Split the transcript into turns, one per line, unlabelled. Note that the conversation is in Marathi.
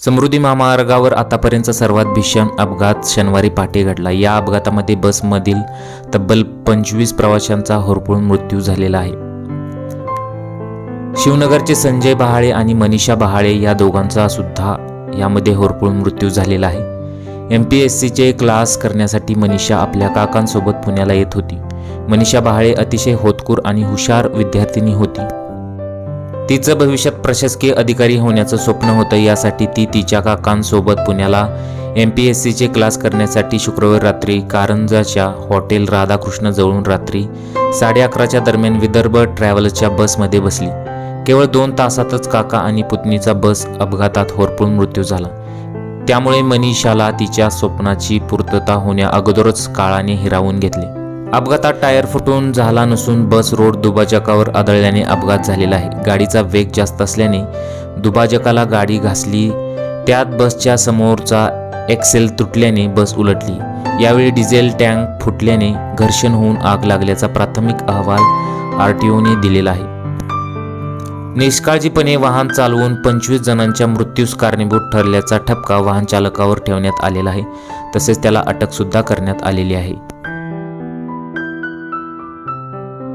समृद्धी महामार्गावर आतापर्यंतचा सर्वात भीषण अपघात शनिवारी पहाटे घडला. या अपघातामध्ये बसमधील तब्बल पंचवीस प्रवाशांचा होरपळून मृत्यू झालेला आहे. शिवनगरचे संजय बहाळे आणि मनीषा बहाळे या दोघांचा सुद्धा यामध्ये होरपळून मृत्यू झालेला आहे. एम पी एस सीचे क्लास करण्यासाठी मनीषा आपल्या काकांसोबत पुण्याला येत होती. मनीषा बहाळे अतिशय होतकूर आणि हुशार विद्यार्थिनी होती. तिचं भविष्यात प्रशासकीय अधिकारी होण्याचं स्वप्न होतं. यासाठी ती तिच्या काकांसोबत पुण्याला एम पी एस सीचे क्लास करण्यासाठी शुक्रवार रात्री कारंजाच्या हॉटेल राधाकृष्ण जवळून रात्री साडे अकराच्या दरम्यान विदर्भ ट्रॅव्हल्सच्या बसमध्ये बसली. केवळ दोन तासातच काका आणि पुतणीचा बस अपघातात होरपळून मृत्यू झाला. त्यामुळे मनीषाला तिच्या स्वप्नाची पूर्तता होण्या अगोदरच काळाने हिरावून घेतले. अपघातात टायर फुटून झाला नसून बस रोड दुभाजकावर आदळल्याने अपघात झालेला आहे. गाडीचा वेग जास्त असल्याने दुभाजकाला गाडी घासली. त्यात बसच्या समोरचा एक्सेल तुटल्याने बस उलटली. यावेळी डिझेल टँक फुटल्याने घर्षण होऊन आग लागल्याचा प्राथमिक अहवाल आर टी ओने दिलेला आहे. निष्काळजीपणे वाहन चालवून पंचवीस जणांच्या मृत्यूस कारणीभूत ठरल्याचा ठपका वाहन चालकावर ठेवण्यात आलेला आहे. तसेच त्याला अटकसुद्धा करण्यात आलेली आहे.